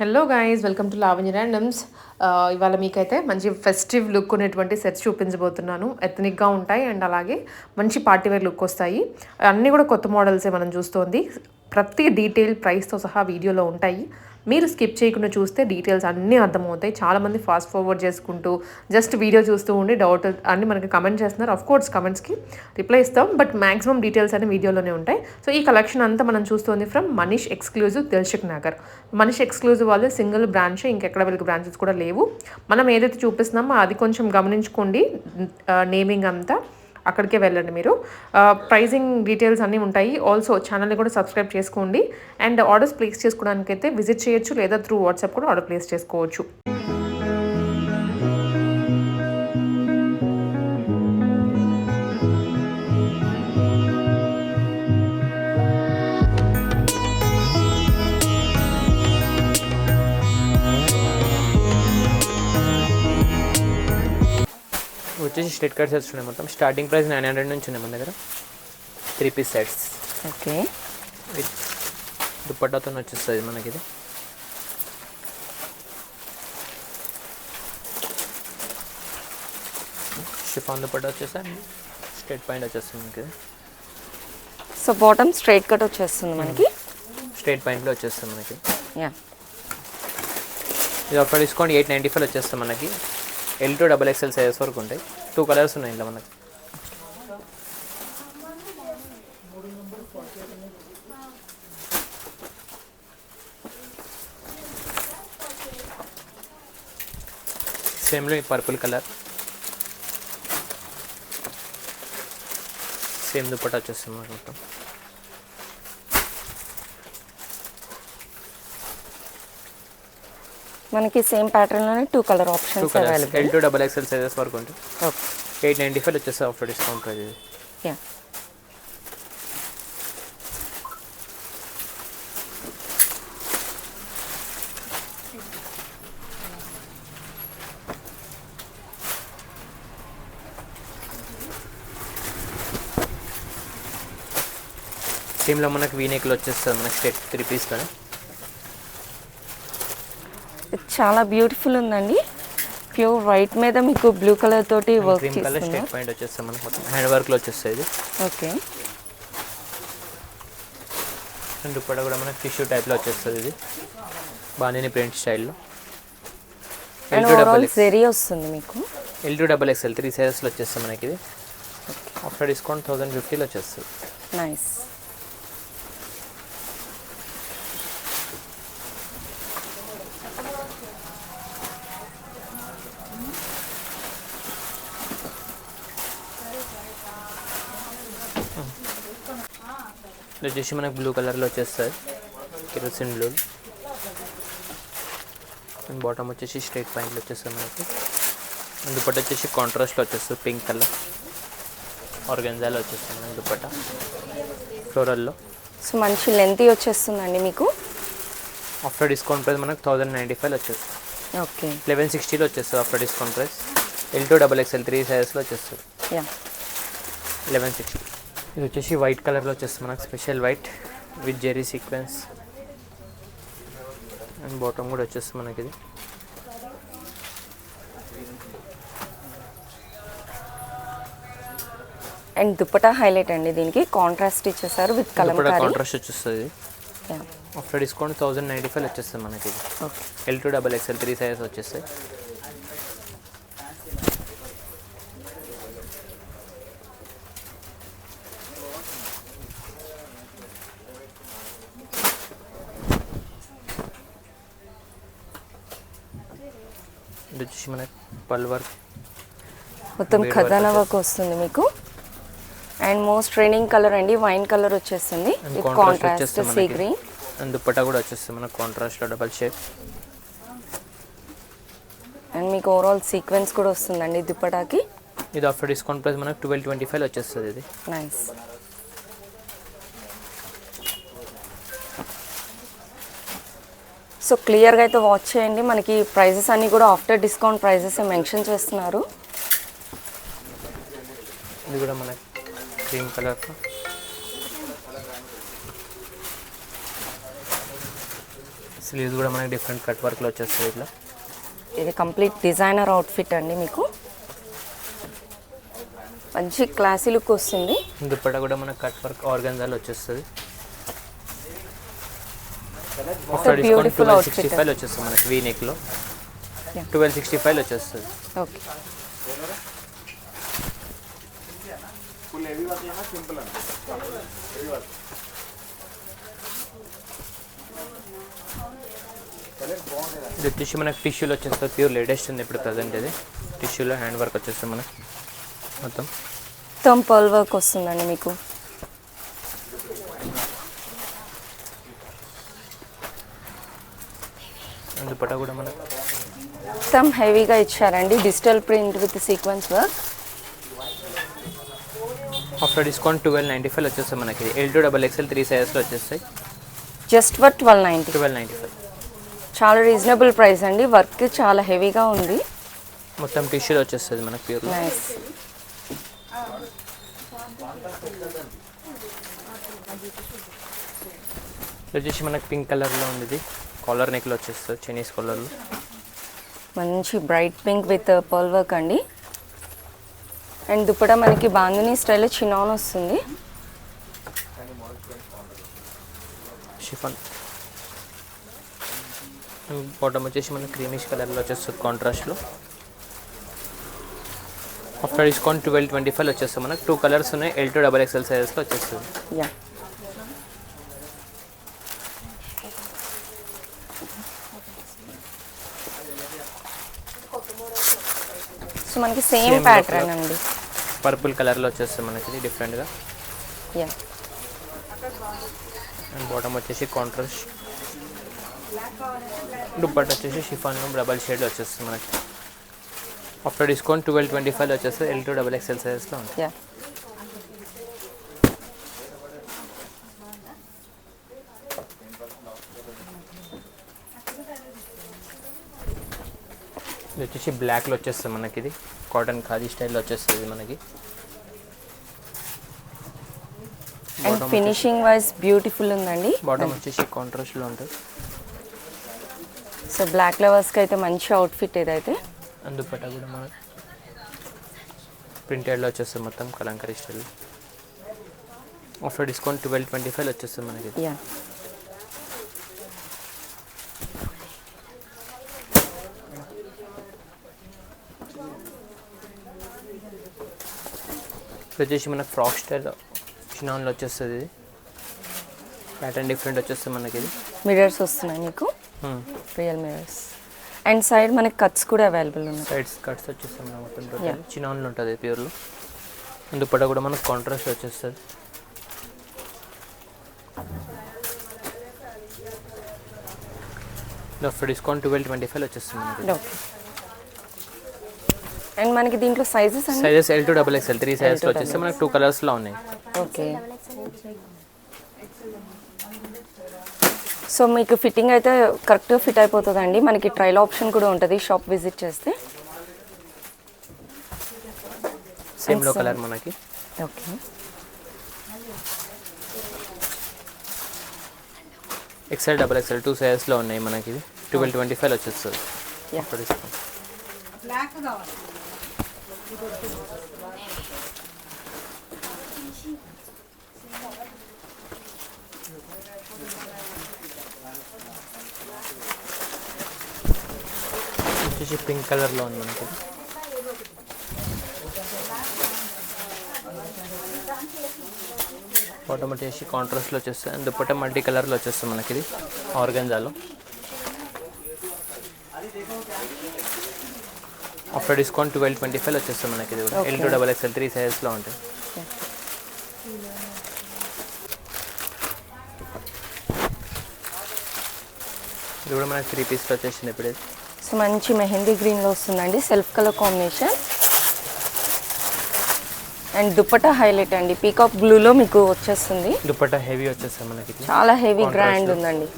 Hello guys welcome to Lavanya randoms ఇవాళ మీకైతే మంచి ఫెస్టివ్ లుక్ ఉన్నటువంటి సెట్స్ చూపించబోతున్నాను. ఎథనిక్గా ఉంటాయి అండ్ అలాగే మంచి పార్టీ వేర్ లుక్ వస్తాయి. అన్నీ కూడా కొత్త మోడల్సే మనం చూస్తోంది. ప్రతి డీటెయిల్ ప్రైస్తో సహా వీడియోలో ఉంటాయి. మీరు స్కిప్ చేయకుండా చూస్తే డీటెయిల్స్ అన్నీ అర్థమవుతాయి. చాలామంది ఫాస్ట్ ఫార్వర్డ్ చేసుకుంటూ జస్ట్ వీడియో చూస్తూ ఉండి డౌట్ అన్ని మనకి కమెంట్ చేస్తున్నారు. అఫ్ కోర్స్ కమెంట్స్కి రిప్లై ఇస్తాం. బట్ మ్యాక్సిమం డీటెయిల్స్ అన్ని వీడియోలోనే ఉంటాయి. సో ఈ కలెక్షన్ అంతా మనం చూస్తుంది from Manish exclusive Dilsukh Nagar Manish exclusive వాళ్ళు సింగిల్ బ్రాంచ్ ఇంకెక్కడ వీళ్ళకి బ్రాంచెస్ కూడా లేవు. మనం ఏదైతే చూపిస్తున్నామో అది కొంచెం గమనించుకోండి. నేమింగ్ అంతా. అక్కడికే వెళ్ళండి మీరు. ప్రైజింగ్ డీటెయిల్స్ అన్నీ ఉంటాయి. ఆల్సో ఛానల్ని కూడా సబ్స్క్రైబ్ చేసుకోండి. అండ్ ఆర్డర్స్ ప్లేస్ చేసుకోవడానికి అయితే విజిట్ చేయొచ్చు లేదా త్రూ వాట్సాప్ కూడా ఆర్డర్ ప్లేస్ చేసుకోవచ్చు. వచ్చేసి స్ట్రెట్ కట్ సెట్స్ ఉన్నాయి మొత్తం. స్టార్టింగ్ ప్రైస్ నైన్ హండ్రెడ్ నుంచి ఉన్నాయి మన దగ్గర. Three piece sets okay. With దుప్పట్టాతో వచ్చేస్తుంది మనకి ఇది షిఫాన్ దుప్పట్టా వచ్చేసి? స్ట్రెట్ పాయింట్ వచ్చేస్తుంది మనకి సో బాటమ్ స్ట్రైట్ కట్ వచ్చేస్తుంది మనకి. స్ట్రెయిట్ పాయింట్లో వచ్చేస్తుంది మనకి. యా ఇది ఒక డిస్కౌంట్ ఎయిట్ నైంటీ ఫైవ్ వచ్చేస్తుంది మనకి. L two double XL sizes వరకు ఉంటాయి. టూ కలర్స్ ఉన్నాయి ఇంట్లో మనకి. సేమ్లో పర్పుల్ కలర్ సేమ్ దుప్పట వచ్చేస్తుంది మనకి మొత్తం. మనకి same ప్యాటర్న్లోనే two colour options colours available L two double XL sizes వరకు ఉంటాయి. ఓకే ఎయిట్ నైంటీ ఫైవ్ వచ్చేస్తుంది ఆఫ్టర్ డిస్కౌంట్ ప్రైస్ ఇది. యా సేమ్లో మనకి వీనెక్లు వచ్చేస్తుంది. మనకి స్టెట్ త్రీ పీస్లో చాలా బ్యూటిఫుల్ ఉందండి. ప్యూర్ వైట్ మీద మీకు బ్లూ కలర్ తోటి వర్క్ చేస్తున్నారు పాయింట్ వచ్చేస్తుంది మనకి మొత్తం. హ్యాండ్ వర్క్లో వచ్చేస్తుంది ఇది. ఓకే. దుప్పట కూడా మనకి టిష్యూ టైప్లో వచ్చేస్తుంది ఇది. బాగానే ప్రింట్ స్టైల్లో జెరీ వస్తుంది మీకు. L two double XL three సైజెస్లో వచ్చేస్తుంది మనకి ఇది. ఆఫ్టర్ డిస్కౌంట్ థౌసండ్ ఫిఫ్టీలో వచ్చేస్తుంది. నైస్ ఇది వచ్చేసి మనకి బ్లూ కలర్లో వచ్చేస్తుంది. కిరోసిన్ బ్లూ అండ్ బాటమ్ వచ్చేసి స్ట్రైట్ పాయింట్లు వచ్చేస్తుంది మనకి. అండ్ దుప్పట్ట వచ్చేసి కాంట్రాస్ట్లో వచ్చేస్తుంది పింక్ కలర్ ఆర్గెన్జాలో వచ్చేస్తుంది మనకి దుప్పట్ట ఫ్లోరల్లో సో మంచి లెంతీ వచ్చేస్తుందండి మీకు? ఆఫ్టర్ డిస్కౌంట్ ప్రైస్ మనకు థౌసండ్ నైంటీ ఫైవ్ వచ్చేస్తుంది. ఓకే. లెవెన్ సిక్స్టీలో వచ్చేస్తుంది after discount price L two double XL three సైజెస్లో వచ్చేస్తుంది. యా లెవెన్ సిక్స్టీ ఇది వచ్చేసి వైట్ కలర్లో వచ్చేస్తుంది మనకు special white with zari sequence. And bottom కూడా వచ్చేస్తుంది మనకి ఇది. అండ్ దుపట్టా హైలైట్ అండి దీనికి. కాంట్రాస్ట్ ఇచ్చేసారు విత్ కూడా కలంకారీ. కాంట్రాస్ట్ వచ్చేస్తుంది. After discount thousand ninety five వచ్చేస్తుంది మనకి L two double XL three sizes వచ్చేస్తాయి. ఇది వచ్చేసి మనకి పల్ వర్క్. మొత్తం ఖజానా వర్క్ వస్తుంది మీకు. అండ్ మోస్ట్ ట్రైనింగ్ కలర్ అండి వైన్ కలర్ వచ్చేస్తుంది. Contrast sea green and dupatta కూడా వచ్చేస్తుంది మనకు కాంట్రాస్ట్లో డబల్ షేప్ అండ్ మీకు ఓవరాల్ సీక్వెన్స్ కూడా వస్తుందండి దుప్పటాకి. ఇది ఆఫ్టర్ డిస్కౌంట్ ప్రైస్ మనకు ట్వెల్వ్ ట్వంటీ ఫైవ్ వచ్చేస్తుంది ఇది. నైస్ సో క్లియర్గా అయితే వాచ్ చేయండి. మనకి ప్రైజెస్ అన్నీ కూడా ఆఫ్టర్ డిస్కౌంట్ ప్రైజెస్ మెన్షన్ చేస్తున్నారు. ఇది కూడా క్రీమ్ కలర్తో స్లీవ్స్ కూడా మనకి డిఫరెంట్ కట్ వర్క్లో వచ్చేస్తుంది ఇట్లా. ఇది కంప్లీట్ డిజైనర్ అవుట్ఫిట్ అండి మీకు. మంచి క్లాసీ లుక్ వస్తుంది. దుప్పట కూడా మనకి కట్ వర్క్ ఆర్గన్జాలో వచ్చేస్తుంది. After discount twelve. Sixty five వచ్చేస్తుంది మనకి వీ నెక్లో Yeah. ట్వెల్వ్ సిక్స్టీ ఫైవ్ వచ్చేస్తుంది. ఓకే ఇది వచ్చేసి మనకి టిష్యూలో వచ్చేస్తుంది. ప్యూర్ లేటెస్ట్ ఉంది ఇప్పుడు ప్రజెంట్ ఇది. టిష్యూలో హ్యాండ్ వర్క్ వచ్చేస్తుంది మనకి. మొత్తం. మొత్తం పర్ల్ వర్క్ వస్తుందండి మీకు. దుప్పట కూడా మనకి? మొత్తం హెవీగా ఇచ్చారండి digital print with sequence work. After discount twelve ninety five వచ్చేస్తుంది మనకి. L two double XL three సైజెస్లో వచ్చేస్తాయి. Just for twelve ninety. Twelve ninety five. చాలా రీజనబుల్ ప్రైస్ అండి వర్క్ చాలా హెవీగా ఉంది. మొత్తం టిష్యూలో వచ్చేస్తుంది మనకి ప్యూర్ నైస్ వచ్చేసి మనకి పింక్ కలర్లో ఉంది కాలర్ నెక్లో వచ్చేస్తుంది చైనీస్ కాలర్లో. మంచి bright pink with pearl work అండి. అండ్ దుప్పట మనకి బాందిని స్టైల్లో చినాన్ వస్తుంది. షిఫాన్. బాటమ్ వచ్చేసి మనకి క్రీమిష్ కలర్లో వచ్చేస్తుంది కాంట్రాస్ట్లో. After discount twelve twenty five వచ్చేస్తుంది మనకి. టూ కలర్స్ ఉన్నాయి ఎల్ టూ డబల్ ఎక్స్ఎల్ సైజెస్లో వచ్చేస్తుంది. యా సో మనకి సేమ్ ప్యాటర్న్. అండి. పర్పుల్ కలర్లో వచ్చేస్తుంది మనకి డిఫరెంట్గా యా అండ్ బాటమ్ వచ్చేసి కాంట్రాస్ట్ దుప్పట్ వచ్చేసి షిఫాన్ డబల్ షేడ్లో వచ్చేస్తుంది మనకి. After discount twelve twenty five వచ్చేస్తుంది ఎల్ టూ డబల్ ఎక్స్ఎల్ సైజెస్లో ఉంటుంది ఇది వచ్చేసి బ్లాక్లో వచ్చేస్తుంది మనకి ఇది కాటన్ ఖాదీ స్టైల్లో వచ్చేస్తుంది మనకి. అండ్ ఫినిషింగ్ వైజ్ బ్యూటిఫుల్ ఉందండి. బాటమ్ వచ్చేసి కాంట్రాస్ట్లో ఉంటుంది. సో బ్లాక్ లవర్స్కి అయితే మంచి అవుట్ఫిట్ ఇదైతే అందుపట్ట కూడా మన ప్రింటెడ్లో వచ్చేస్తుంది మొత్తం Kalamkari style after discount twelve twenty five వచ్చేస్తుంది మనకి. ఇది. వచ్చేసి మనకి ఫ్రాక్ స్టైల్ చినాన్లో వచ్చేస్తుంది. ఇది ప్యాటర్న్ డిఫరెంట్ వచ్చేస్తుంది మనకి ఇది మిరర్స్ వస్తున్నాయి మీకు? Hmm. Real mirrors and side మనకి కట్స్ కూడా అవైలబుల్ ఉన్నాయి. సైడ్స్ కట్స్ వచ్చేస్తుంది మన మొత్తం. టోటల్ చినాన్లో ఉంటుంది ప్యూర్లో దుప్పట కూడా మనకు కాంట్రాస్ట్ వచ్చేస్తుంది. డిస్కౌంట్ ట్వెల్వ్ ట్వంటీ ఫైవ్ వచ్చేస్తుంది ఓకే అండ్ మనకి దీంట్లో sizes sizes L two double XL three సైజెస్లో వచ్చేస్తే మనకి టూ కలర్స్లో ఉన్నాయి. ఓకే సో మీకు ఫిట్టింగ్ అయితే కరెక్ట్గా ఫిట్ అయిపోతుందండి. మనకి ట్రైల్ ఆప్షన్ కూడా ఉంటుంది షాప్ విజిట్ చేస్తే. సేమ్లో same. కలర్ మనకి. Okay XL double XL two సైజెస్లో ఉన్నాయి మనకి. ఇది ట్వెల్వ్ ట్వంటీ ఫైవ్ వచ్చేస్తుంది. వచ్చేసి పింక్ కలర్లో ఉంది మనకి ఇది. బాటమ్ వచ్చేసి కాంట్రాస్ట్లో వచ్చేస్తుంది అండ్ దుప్పట మల్టీ కలర్లో వచ్చేస్తుంది మనకి ఇది ఆర్గంజాలో after discount twelve twenty five వచ్చేస్తుంది మనకి ఇది కూడా. L two double XL three సైజెస్లో ఉంటుంది ఇది కూడా మనకి త్రీ పీస్లో వచ్చేసింది ఇప్పుడు. సో మంచి మెహందీ గ్రీన్లో వస్తుందండి. Self colour combination and dupatta highlight అండి. పీకాక్ బ్లూలో మీకు వచ్చేస్తుంది. దుప్పట హెవీ వచ్చేస్తుంది మనకి చాలా హెవీ గ్రాండ్. ఉందండి.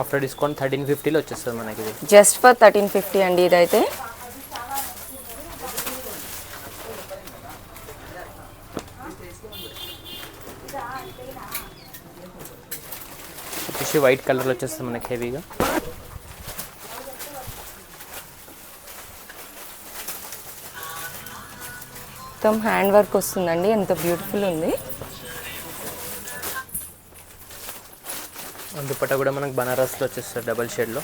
ఆఫ్టర్ డిస్కౌంట్ థర్టీన్ ఫిఫ్టీలో వచ్చేస్తుంది మనకి జస్ట్ ఫర్ థర్టీన్ ఫిఫ్టీ అండి ఇదైతే. వచ్చేసి వైట్ కలర్లో వచ్చేస్తుంది మనకి హెవీగా. మొత్తం హ్యాండ్ వర్క్ వస్తుందండి. ఎంత బ్యూటిఫుల్ ఉంది. దుపట్టా కూడా మనకి బనారస్లో వచ్చేస్తుంది డబల్ షేడ్లో.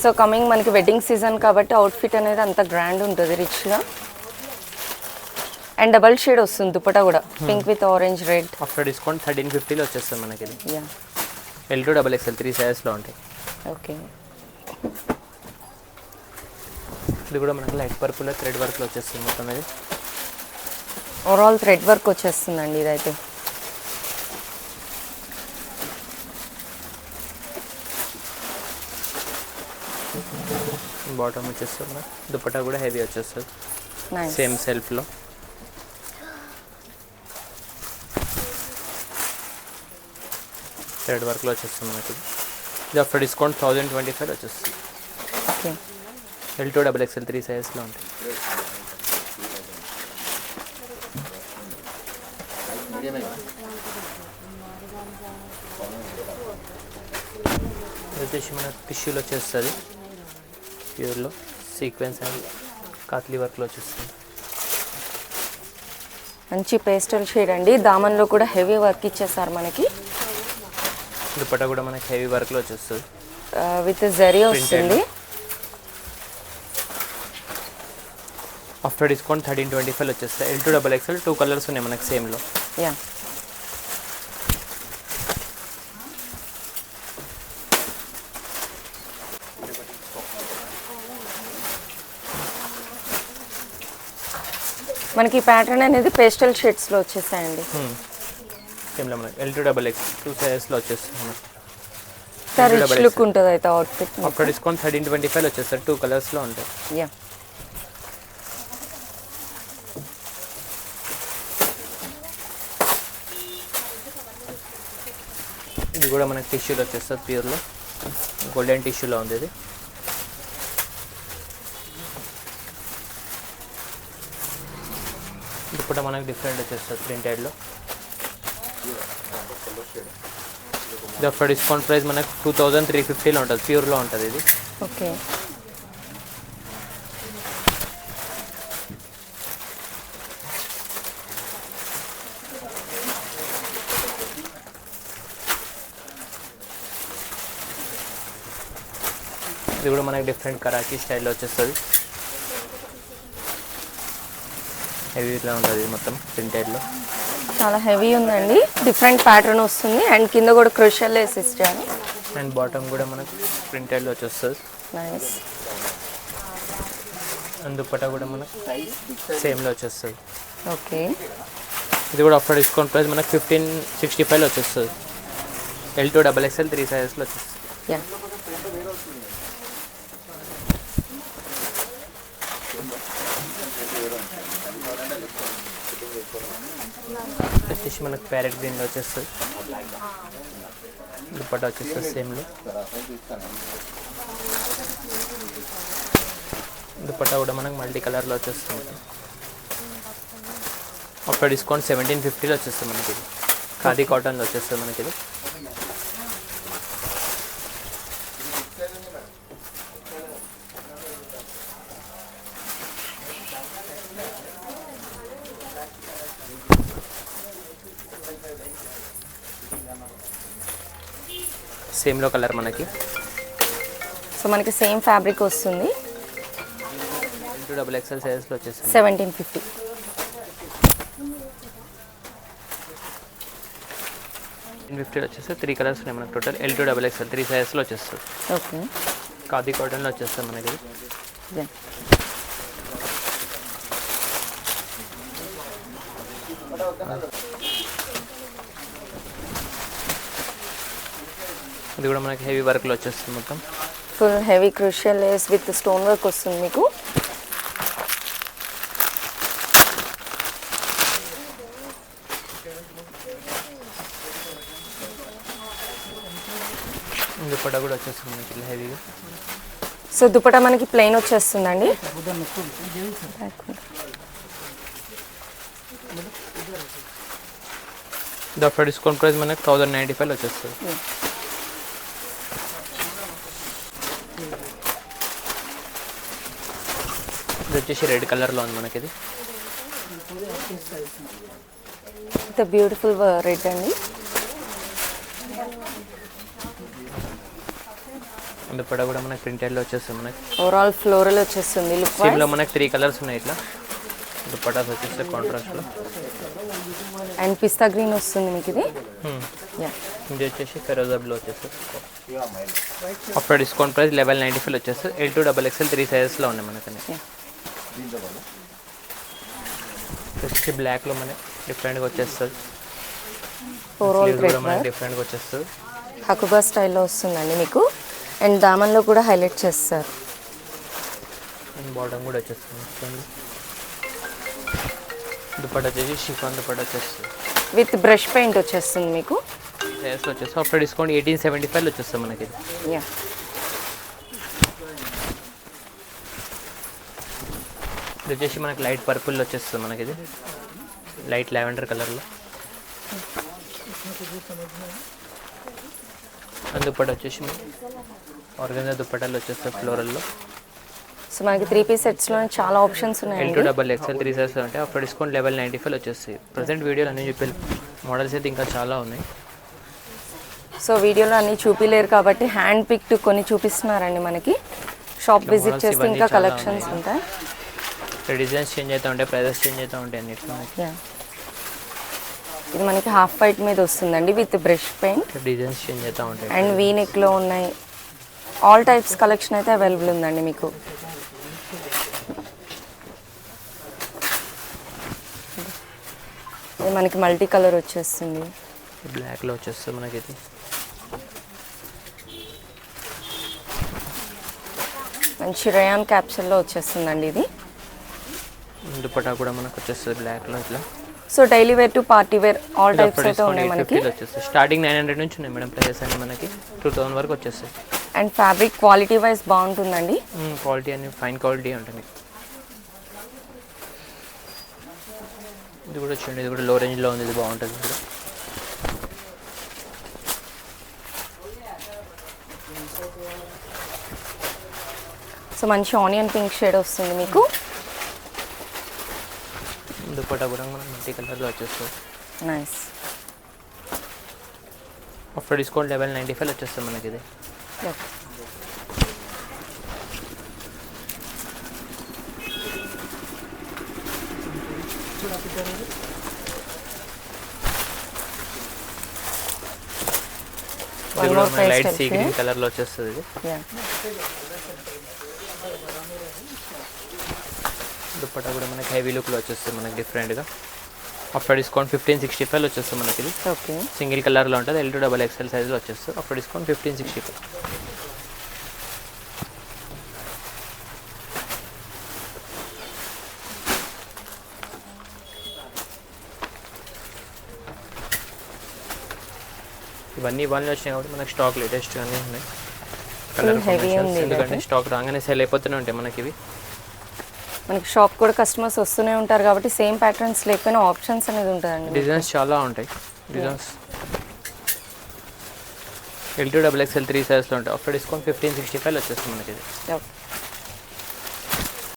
సో కమింగ్ మనకి వెడ్డింగ్ సీజన్ కాబట్టి అవుట్ఫిట్ అనేది అంత గ్రాండ్ ఉంటుంది రిచ్గా. అండ్ డబల్ షేడ్ వస్తుంది దుపట్టా కూడా. Pink with orange red. After discount thirteen ఫిఫ్టీలో వచ్చేస్తుంది మనకి ఇది. L two double XL three సైజెస్లో ఉంటాయి. ఓకే. ఇది కూడా మనకి లైట్ పర్పుల్ థ్రెడ్ వర్క్లో వచ్చేస్తుంది మొత్తం ఇది. ఓవరాల్ థ్రెడ్ వర్క్ వచ్చేస్తుందండి ఇదైతే. బాటమ్ వచ్చేస్తుంది. దుపట్టా కూడా హెవీ వచ్చేస్తుంది. సేమ్ సెల్ఫ్లో థ్రెడ్ వర్క్లో వచ్చేస్తుంది మనకి. ఇది after discount thousand twenty five వచ్చేస్తుంది. Okay. L two double XL three సైజెస్లో ఉంటాయి. వచ్చేసి మన టిష్యూలో వచ్చేస్తుంది. ప్యూర్లో సీక్వెన్స్ అండ్ కాత్లీ వర్క్లో వచ్చేస్తుంది. మంచి పేస్టల్ షేడ్ అండి. దామన్లో కూడా హెవీ వర్క్ ఇచ్చేస్తారు మనకి. దుపట్టా కూడా మనకి హెవీ వర్క్లో వచ్చేస్తుంది. విత్ జరీ వస్తుంది. After discount thirteen twenty five వచ్చేస్తాయి. L two double XL two colours ఉన్నాయి మనకి సేమ్లో యా మనకి ప్యాటర్న్ అనేది పేస్టల్ షేడ్స్లో వచ్చేసాయండి సేమ్లో మనకి L two double X two సైజెస్లో వచ్చేస్తుంది. రిచ్ double లుక్ ఉంటుంది అయితే outfit after discount thirteen twenty five వచ్చేస్తారు టూ కలర్స్లో ఉంటాయి. యా ఇది కూడా మనకి టిష్యూలో వచ్చేస్తుంది ప్యూర్లో గోల్డెన్ టిష్యూలో ఉంది ఇది. కూడా మనకి డిఫరెంట్ వచ్చేస్తుంది ప్రింటెడ్లో ఇది ఆఫ్టర్ డిస్కౌంట్ ప్రైస్ మనకి టూ థౌజండ్ త్రీ ఫిఫ్టీలో ఉంటుంది ప్యూర్లో ఉంటుంది ఇది. ఓకే ఇది కూడా మనకి డిఫరెంట్ కరాచీ స్టైల్లో వచ్చేస్తుంది. హెవీలో ఉంటుంది ఇది మొత్తం ప్రింటెడ్లో చాలా హెవీ ఉందండి. డిఫరెంట్ ప్యాటర్న్ వస్తుంది. అండ్ కింద కూడా క్రొషల్ వేసి ఇచ్చారు అండ్ బాటమ్ కూడా మనకు ప్రింటెడ్లో వచ్చేస్తుంది. నైస్. అండ్ దుప్పటా కూడా మనకు సేమ్లో వచ్చేస్తుంది. ఓకే. ఇది కూడా ఆఫ్టర్ డిస్కౌంట్ ప్రైస్ మనకు ఫిఫ్టీన్ సిక్స్టీ ఫైవ్లో వచ్చేస్తుంది. L two double XL three సైజెస్లో వచ్చేస్తుంది. యా. వచ్చేసి మనకు ప్యారెట్ గ్రీన్లో వచ్చేస్తుంది. దుప్పటా వచ్చేస్తుంది సేమ్లో దుప్పటా కూడా మనకు మల్టీ కలర్లో వచ్చేస్తుంది. ఒక డిస్కౌంట్ సెవెంటీన్ ఫిఫ్టీలో వచ్చేస్తుంది మనకి ఇది. ఖాదీ కాటన్లో వచ్చేస్తుంది మనకి ఇది. సేమ్లో కలర్ మనకి? సో మనకి సేమ్ ఫ్యాబ్రిక్ వస్తుంది. టూ డబుల్ ఎక్స్ఎల్ సైజెస్లో వచ్చేస్తుంది. Seventeen fifty. ఫిఫ్టీలో వచ్చేస్తే త్రీ కలర్స్ ఉన్నాయి మనకి total L two double XL three సైజెస్లో వచ్చేస్తుంది. ఓకే. ఖాదీ కాటన్లో వచ్చేస్తుంది మనకి. ఇది కూడా మనకి హెవీ వర్క్లో వచ్చేస్తుంది మొత్తం. Full heavy crucial lace with stone work వస్తుంది మీకు. దుప్పటా కూడా వచ్చేస్తుంది మనకి హెవీగా సో దుపట్టా మనకి ప్లెయిన్ వచ్చేస్తుందండి. ఇది ఆఫర్ డిస్కౌంట్ ప్రైస్ మనకి థౌజండ్ నైంటీ ఫైవ్ వచ్చేస్తుంది. ఇది వచ్చేసి రెడ్ కలర్లో ఉంది మనకి ఇది ఇంత బ్యూటిఫుల్ రెడ్ అండి. దుప్పట కూడా మనకి ప్రింటెడ్లో వచ్చేస్తుంది మనకి. ఓవరాల్ ఫ్లోరల్ వచ్చేస్తుంది లుక్ సేమ్లో మనకి త్రీ కలర్స్ ఉన్నాయి ఇట్లా. దుప్పటాస్ వచ్చేస్తే కాంట్రాస్ట్లో అండ్ పిస్తా గ్రీన్ వస్తుంది మీకు ఇది యా ఇది వచ్చేసి ఫెరోజాబ్లో వచ్చేస్తుంది after discount price eleven ninety five వచ్చేస్తుంది L two double XL three సైజెస్లో ఉన్నాయి మనకి. వచ్చేసి బ్లాక్లో మనకి డిఫరెంట్గా వచ్చేస్తుంది. థ్రెడ్ మనకి డిఫరెంట్గా వచ్చేస్తుంది. హకుబా స్టైల్లో వస్తుందండి మీకు. అండ్ దామన్లో కూడా హైలైట్ చేస్తారు. బాటమ్ కూడా వచ్చేస్తుంది. దుప్పట వచ్చేసి షిఫాన్ దుప్పట వచ్చేస్తుంది. విత్ బ్రష్ పెయింట్ వచ్చేస్తుంది మీకు. వచ్చేసి after discount eighteen seventy five వచ్చేస్తుంది మనకి ఇది యా ఇది వచ్చేసి మనకి లైట్ పర్పుల్ వచ్చేస్తుంది మనకి ఇది లైట్ లావెండర్ కలర్లో. దుప్పట వచ్చేసి ఆర్గనైజర్ దుప్పటాలు వచ్చేస్తాయి ఫ్లోరల్లో. సో మనకి త్రీ పీస్ సెట్స్లో చాలా ఆప్షన్స్ ఎల్ ఉన్నాయండి. Two double XL three size ఉంటాయి after discount eleven ninety five వచ్చేస్తాయి. ప్రజెంట్ వీడియోలు అన్నీ చెప్పి మోడల్స్ అయితే ఇంకా చాలా ఉన్నాయి. సో వీడియోలో అన్ని చూపిలేరు కాబట్టి హ్యాండ్ పిక్డ్ కొన్ని చూపిస్తున్నారండి మనకి. షాప్ విజిట్ చేస్తే ఇంకా కలెక్షన్స్ ఉంటాయి. డిజైన్స్ చేంజ్ అవుతూ ఉంటాయి ప్రైజెస్ చేంజ్ అవుతూ ఉంటాయి అన్నిట్లో ఇది మనకి హాఫ్ వైట్ మీద వస్తుందండి with brush paint designs change అవుతూ ఉంటాయి. అండ్ వీ నెక్లో ఉన్నాయి. ఆల్ టైప్స్ కలెక్షన్ అయితే అవైలబుల్ ఉందండి మీకు. ఇది మనకి మల్టీ కలర్ వచ్చేస్తుంది. బ్లాక్లో వచ్చేస్తుంది మనకి ఇది మంచి రయాన్ క్యాప్సూల్లో వచ్చేస్తుందండి ఇది. దుపట్టా కూడా మనకు వచ్చేస్తుంది బ్లాక్లో ఇట్లా. So daily wear to party wear all types అయితే ఉన్నాయి మనకి. స్టార్టింగ్ నైన్ హండ్రెడ్ నుంచి ఉన్నాయి మేడం ప్రైజెస్ అన్ని మనకి. టూ థౌసండ్ వరకు వచ్చేస్తాయి అండ్ ఫ్యాబ్రిక్ క్వాలిటీ వైజ్ బాగుంటుందండి. క్వాలిటీ అన్ని ఫైన్ క్వాలిటీ ఉంటుంది. ఇది కూడా చూడండి ఇది కూడా లో రేంజ్లో ఉంది ఇది బాగుంటుంది కూడా. సో మంచి ఆనియన్ పింక్ షేడ్ వస్తుంది మీకు. దుపట్టా కూడా మనకి మల్టీ కలర్లో వచ్చేస్తుంది nice after discount eleven ninety five వచ్చేస్తుంది మనకి ఇది. Light sea. గ్రీన్ కలర్లో వచ్చేస్తుంది ఇది. యా దుపట్టా కూడా మనకి హెవీ లుక్లో వచ్చేస్తుంది మనకి డిఫరెంట్గా after discount fifteen sixty five వచ్చేస్తుంది మనకి ఇది. ఓకే సింగిల్ కలర్లో ఉంటుంది ఎల్ టూ డబల్ ఎక్స్ఎల్ సైజ్లో వచ్చేస్తుంది. After discount fifteen sixty five ఇవన్నీ ఇవన్నీ వచ్చినాయి కాబట్టి మనకి స్టాక్ లేటెస్ట్ అన్నీ ఉన్నాయి. కలర్ ఎందుకంటే స్టాక్ రాగానే సెల్ అయిపోతూనే ఉంటాయి మనకి ఇవి. మనకి షాప్ కూడా కస్టమర్స్ వస్తూనే ఉంటారు కాబట్టి సేమ్ ప్యాటర్న్స్ లేకపోయినా ఆప్షన్స్ అనేది ఉంటుందండి డిజైన్స్ చాలా ఉంటాయి. Designs L to double XL three సైజ్లో ఉంటాయి. After discount fifteen sixty five వచ్చేస్తుంది మనకి ఇది. ఓకే